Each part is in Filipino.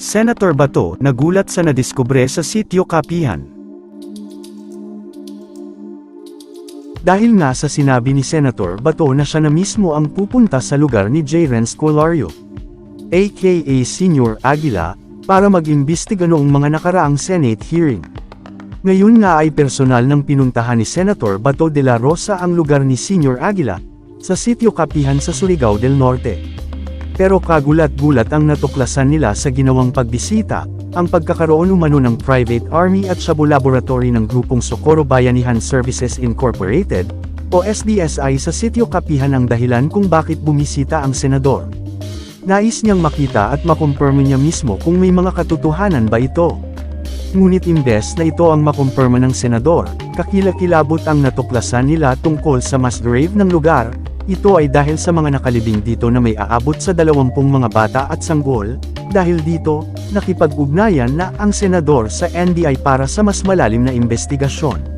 Senator Bato nagulat sa nadiskubre sa sityo Kapihan. Dahil nga sa sinabi ni Senator Bato na siya na mismo ang pupunta sa lugar ni J. Renz Colario, aka Senior Aguila, para mag-imbestiga noong mga nakaraang Senate hearing. Ngayon nga ay personal ng pinuntahan ni Senator Bato de la Rosa ang lugar ni Senior Aguila, sa sityo Kapihan sa Surigao del Norte. Pero kagulat-gulat ang natuklasan nila sa ginawang pagbisita, ang pagkakaroon umano ng private army at shabu laboratory ng grupong Socorro Bayanihan Services Incorporated, o SDSI sa sityo Kapihan ang dahilan kung bakit bumisita ang senador. Nais niyang makita at makumpirma niya mismo kung may mga katotohanan ba ito. Ngunit imbes na ito ang makumpirma ng senador, kakilakilabot ang natuklasan nila tungkol sa mas grave ng lugar, ito ay dahil sa mga nakalibing dito na may aabot sa dalawampung mga bata at sanggol, dahil dito, nakipag-ugnayan na ang senador sa NBI para sa mas malalim na investigasyon.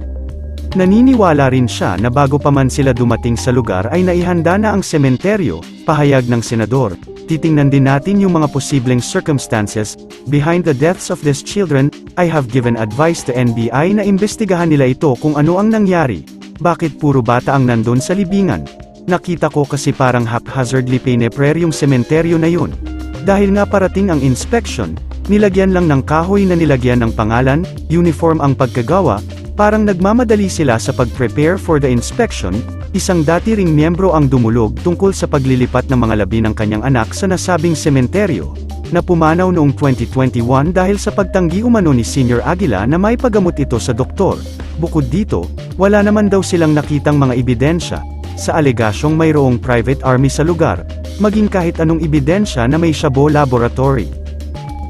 Naniniwala rin siya na bago pa man sila dumating sa lugar ay naihanda na ang sementeryo, pahayag ng senador. Titingnan din natin yung mga posibleng circumstances behind the deaths of these children. I have given advice to NBI na imbestigahan nila ito kung ano ang nangyari. Bakit puro bata ang nandun sa libingan? Nakita ko kasi parang haphazardly pineprer yung sementeryo na yun. Dahil nga parating ang inspection, nilagyan lang ng kahoy na nilagyan ng pangalan, uniform ang pagkagawa, parang nagmamadali sila sa pag-prepare for the inspection, isang dati ring miyembro ang dumulog tungkol sa paglilipat ng mga labi ng kanyang anak sa nasabing sementeryo, na pumanaw noong 2021 dahil sa pagtanggi umano ni Senior Aguila na may pagamot ito sa doktor. Bukod dito, wala naman daw silang nakitang mga ebidensya, sa alegasyong mayroong private army sa lugar, maging kahit anong ebidensya na may Shabo Laboratory.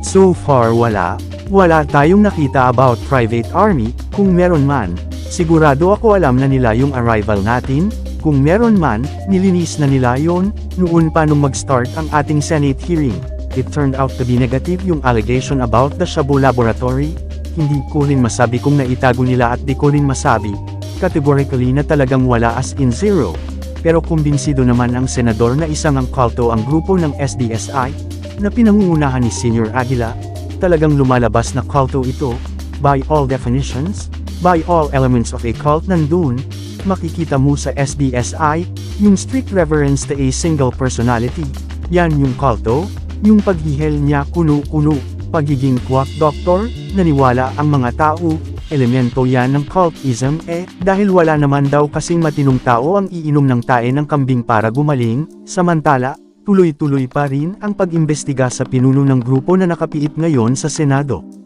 So far wala, wala tayong nakita about private army, kung meron man, sigurado ako alam na nila yung arrival natin, kung meron man, nilinis na nila yon noon pa nung mag-start ang ating Senate hearing. It turned out to be negative yung allegation about the Shabo Laboratory, hindi ko rin masabi kung naitago nila at di ko rin masabi, categorically na talagang wala as in zero. Pero kumbinsido naman ang senador na isang ang kulto ang grupo ng SDSI, na pinangungunahan ni Senior Aguila, talagang lumalabas na kulto ito, by all definitions, by all elements of a cult nandun, makikita mo sa SDSI, yung strict reverence to a single personality, yan yung kulto, yung paghihel niya kuno-kuno, pagiging quack doctor, naniwala ang mga tao, elemento yan ng cultism eh, dahil wala naman daw kasing matinong tao ang iinom ng tae ng kambing para gumaling, samantala, tuloy-tuloy pa rin ang pag-imbestiga sa pinuno ng grupo na nakapiit ngayon sa Senado.